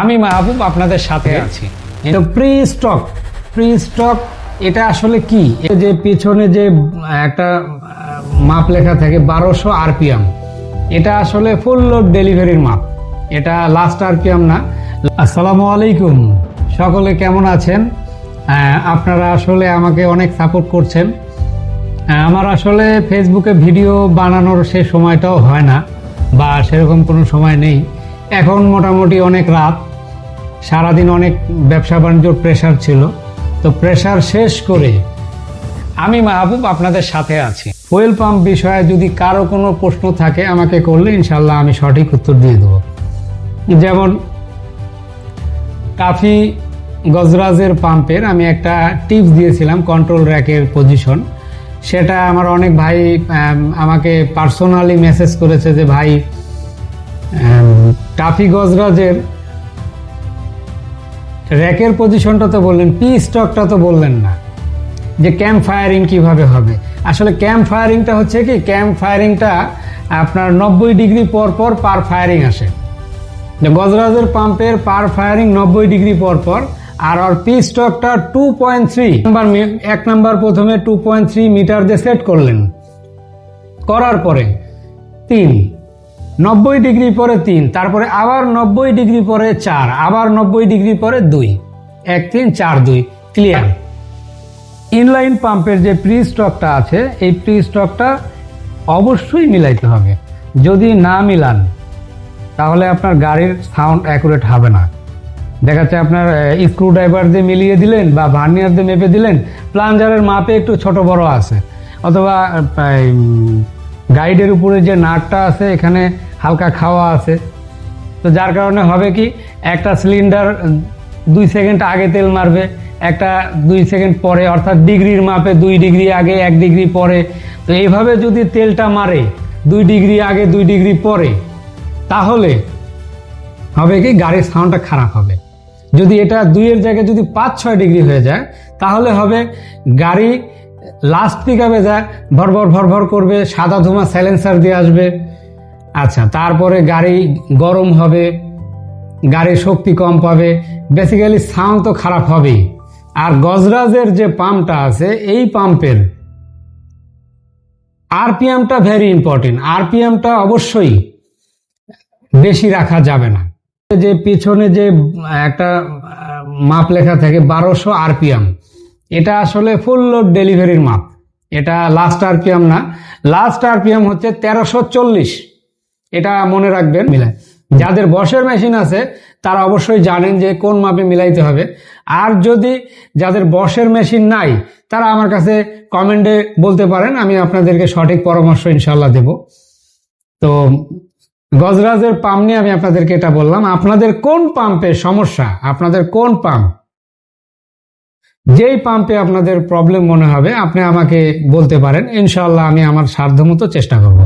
আমি মাহবুব আপনাদের সাথে আছি। এটা প্রি স্টক প্রি স্টক এটা আসলে কি? যে পিছনে যে একটা মাপ লেখা থাকে বারোশো আরপিএম। এটা আসলে ফুল লোড ডেলিভারির মাপ। এটা লাস্ট আরপিএম না। আসসালামু আলাইকুম। সকলে কেমন আছেন? আপনারা আসলে আমাকে অনেক সাপোর্ট করছেন। আমার আসলে ফেসবুকে ভিডিও বানানোর সে সময়টাও হয় না বা সেরকম কোনো সময় নেই। এখন মোটামুটি অনেক রাত। সারাদিন অনেক ব্যবসা বাণিজ্যর প্রেশার ছিল। তো প্রেশার শেষ করে আমি মাহবুব আপনাদের সাথে আছি। ফুয়েল পাম্প বিষয়ে যদি কারও কোনো প্রশ্ন থাকে আমাকে করলে ইনশাল্লাহ আমি সঠিক উত্তর দিয়ে দেবো। যেমন, কাফি গজরাজের পাম্পের আমি একটা টিপস দিয়েছিলাম কন্ট্রোল র্যাকের পজিশন সেটা আমার অনেক ভাই আমাকে পার্সোনালি মেসেজ করেছে যে, ভাই টাফি গজরাজের র্যাকের পজিশনটা তো বললেন পি স্টকটা তো বললেন না। যে ক্যাম্প ফায়ারিং কীভাবে হবে? আসলে ক্যাম্প ফায়ারিংটা হচ্ছে কি ক্যাম্প ফায়ারিংটা আপনার নব্বই ডিগ্রি পর পর পার ফায়ারিং আসে। গজরাজের পাম্পের পার ফায়ারিং নব্বই ডিগ্রি পর পর, আর ওর পি স্টকটা টু পয়েন্ট থ্রি নাম্বার এক নাম্বার প্রথমে টু পয়েন্ট থ্রি মিটার দিয়ে সেট করলেন। করার পরে, তিন। নব্বই ডিগ্রি পরে তিন, তারপরে আবার নব্বই ডিগ্রি পরে চার, আবার নব্বই ডিগ্রি পরে দুই। এক, তিন, চার, দুই। ক্লিয়ার ইনলাইন পাম্পের যে প্রি স্টকটা আছে, এই প্রি স্টকটা অবশ্যই মিলাইতে হবে। যদি না মিলান, তাহলে আপনার গাড়ির সাউন্ড অ্যাকুরেট হবে না। দেখা যাচ্ছে আপনার স্ক্রু ড্রাইভার দিয়ে মিলিয়ে দিলেন বা ভার্নিয়ার দিয়ে মেপে দিলেন প্লাঞ্জারের মাপে একটু ছোট বড় আছে। অথবা গাইডের উপরে যে নাটটা আছে, এখানে হালকা খাওয়া আছে। তো যার কারণে হবে কি, একটা সিলিন্ডার দুই সেকেন্ড আগে তেল মারবে, একটা দুই সেকেন্ড পরে, অর্থাৎ ডিগ্রির মাপে দুই ডিগ্রি আগে, এক ডিগ্রি পরে। তো এইভাবে যদি তেলটা মারে, দুই ডিগ্রি আগে, দুই ডিগ্রি পরে, তাহলে হবে কি, গাড়ির সাউন্ডটা খারাপ হবে। যদি এটা দুইয়ের জায়গায় যদি পাঁচ, ছয় ডিগ্রি হয়ে যায়, তাহলে হবে গাড়ি লাস্ট পিক আপে যায় ভরভর ভরভর করবে, সাদা ধোঁয়া সাইলেন্সার দিয়ে আসবে। আচ্ছা তারপরে গাড়ি গরম হবে, গাড়ির শক্তি কম পাবে বেসিক্যালি সাউন্ড তো খারাপ হবেই। আর গজরাজের যে পাম্পটা আছে, এই পাম্পের আরপিএমটা ভেরি ইম্পর্টেন্ট আরপিএমটা অবশ্যই বেশি রাখা যাবে না। যে পিছনে যে একটা মাপ লেখা থাকে, বারোশো আরপিএম এটা আসলে ফুল লোড ডেলিভারির মাপ। এটা লাস্ট আরপিএম না। লাস্ট আরপিএম হচ্ছে তেরোশো চল্লিশ। এটা মনে রাখবেন। মিলায় যাদের বসের মেশিন আছে, তারা অবশ্যই জানেন যে কোন মাপে মিলাইতে হবে। আর যদি যাদের বসের মেশিন নাই, তারা আমার কাছে কমেন্টে বলতে পারেন, আমি আপনাদেরকে সঠিক পরামর্শ ইনশাল্লাহ দেব। তো গজরাজের পাম্প নিয়ে আমি আপনাদেরকে এটা বললাম। আপনাদের কোন পাম্পের সমস্যা? আপনাদের কোন পাম্প যেই পাম্পে আপনাদের প্রবলেম মনে হবে, আপনি আমাকে বলতে পারেন ইনশাল্লাহ আমি আমার সাধ্যমতো চেষ্টা করব।